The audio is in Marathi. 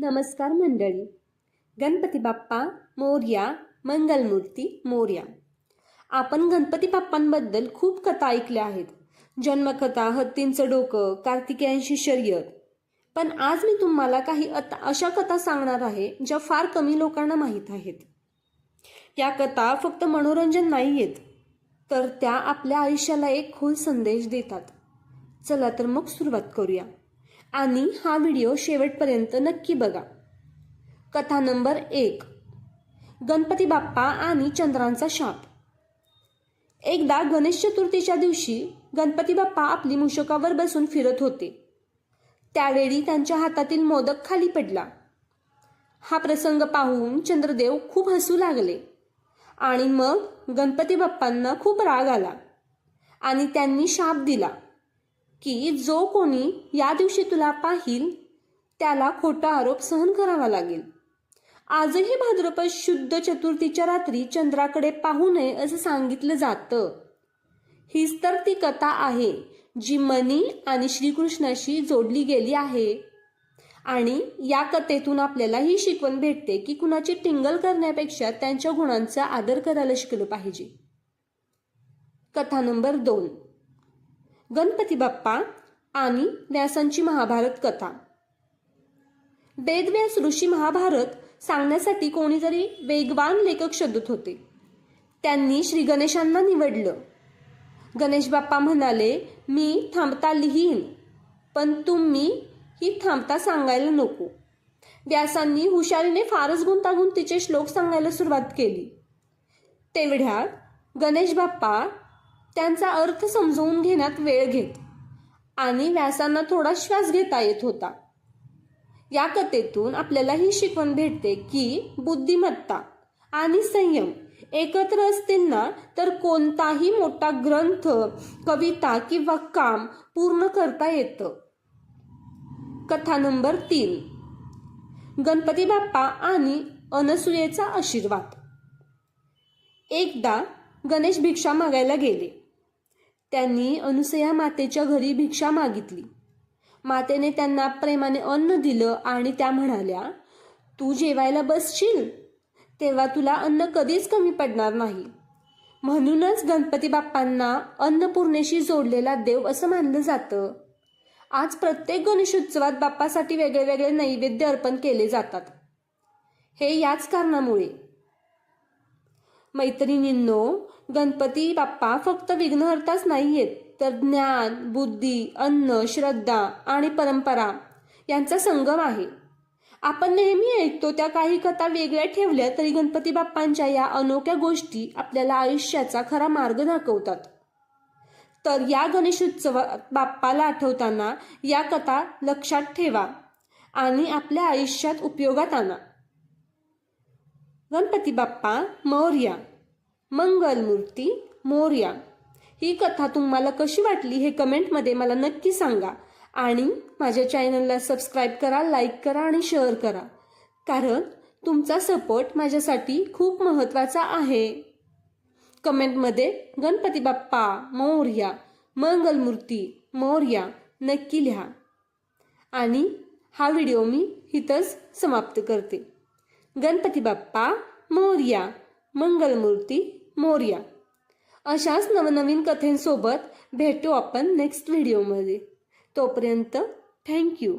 नमस्कार मंडळी. गणपती बाप्पा मोर्या मंगलमूर्ती मोर्या. आपण गणपती बाप्पांबद्दल खूप कथा ऐकल्या आहेत. जन्मकथा हत्तींचं डोकं कार्तिकेयांशी शर्यत. पण आज मी तुम्हाला काही अशा कथा सांगणार आहे ज्या फार कमी लोकांना माहीत आहेत. या कथा फक्त मनोरंजन नाही आहेत तर त्या आपल्या आयुष्याला एक खोल संदेश देतात. चला तर मग सुरुवात करूया. आणि हा व्हिडिओ शेवटपर्यंत नक्की बघा. कथा नंबर एक. गणपती बाप्पा आणि चंद्रांचा शाप. एकदा गणेश चतुर्थीच्या दिवशी गणपती बाप्पा आपली मुशकावर बसून फिरत होते. त्यावेळी त्यांच्या हातातील मोदक खाली पडला. हा प्रसंग पाहून चंद्रदेव खूप हसू लागले आणि मग गणपती बाप्पांना खूप राग आला आणि त्यांनी शाप दिला. की जो कोणी या दिवशी तुला पाहिल त्याला खोटा आरोप सहन करावा लागेल. आजही भाद्रपद शुद्ध चतुर्थीच्या रात्री चंद्राकडे पाहू नये असं सांगितलं जातं. हीच तर ती कथा आहे जी मनी आणि श्रीकृष्णाशी जोडली गेली आहे. आणि या कथेतून आपल्याला ही शिकवण भेटते की कुणाची टिंगल करण्यापेक्षा त्यांच्या गुणांचा आदर करायला शिकलं पाहिजे. कथा नंबर दोन. गणपती बाप्पा आणि व्यासांची महाभारत कथा. वेदव्यास ऋषी महाभारत सांगण्यासाठी कोणीतरी वेगवान लेखक शोधत होते. त्यांनी श्री गणेशांना निवडलं. गणेश बाप्पा म्हणाले मी थांबता लिहीन पण तुम्ही ही थांबता सांगायला नको. व्यासांनी हुशारीने फारच गुंतागुंतीचे श्लोक सांगायला सुरुवात केली. तेवढ्यात गणेश बाप्पा त्यांचा अर्थ समजवून घेण्यात वेळ घेत आणि व्यासांना थोडा श्वास घेता येत होता. या कथेतून आपल्याला ही शिकवण भेटते की बुद्धिमत्ता आणि संयम एकत्र असतील ना तर कोणताही मोठा ग्रंथ कविता किंवा काम पूर्ण करता येतं. कथा नंबर तीन. गणपती बाप्पा आणि अनसुयेचा आशीर्वाद. एकदा गणेश भिक्षा मागायला गेले. त्यांनी अनुसया मातेच्या घरी भिक्षा मागितली. मातेने त्यांना प्रेमाने अन्न दिलं आणि त्या म्हणाल्या तू जेवायला बसशील? तेव्हा तुला अन्न कधीच कमी पडणार नाही. म्हणूनच गणपती बाप्पांना अन्नपूर्णेशी जोडलेला देव असं मानलं जातं. आज प्रत्येक गणेशोत्सवात बाप्पासाठी वेगळे वेगळे नैवेद्य अर्पण केले जातात. हे याच कारणामुळे मैत्रिणींनो गणपती बाप्पा फक्त विघ्नहर्ताच नाहीयेत. तर ज्ञान बुद्धी अन्न श्रद्धा आणि परंपरा यांचा संगम आहे. आपण नेहमी ऐकतो त्या काही कथा वेगळ्या ठेवल्या तरी गणपती बाप्पांच्या या अनोख्या गोष्टी आपल्याला आयुष्याचा खरा मार्ग दाखवतात. तर या गणेशोत्सवात बाप्पाला आठवताना या कथा लक्षात ठेवा आणि आपल्या आयुष्यात उपयोगात आणा. गणपती बाप्पा मौर्या मंगलमूर्ती मोर्या. ही कथा तुम्हाला कशी वाटली हे कमेंटमध्ये मला नक्की सांगा. आणि माझ्या चॅनलला सबस्क्राईब करा लाईक करा आणि शेअर करा. कारण तुमचा सपोर्ट माझ्यासाठी खूप महत्त्वाचा आहे. कमेंटमध्ये गणपती बाप्पा मौर्या मंगलमूर्ती मौर्या नक्की लिहा. आणि हा व्हिडिओ मी इथंच समाप्त करते. गणपती बाप्पा मोर्या मंगलमूर्ती मोर्या. अशाच नवनवीन कथेंसोबत भेटू आपण नेक्स्ट व्हिडिओमध्ये तोपर्यंत थँक्यू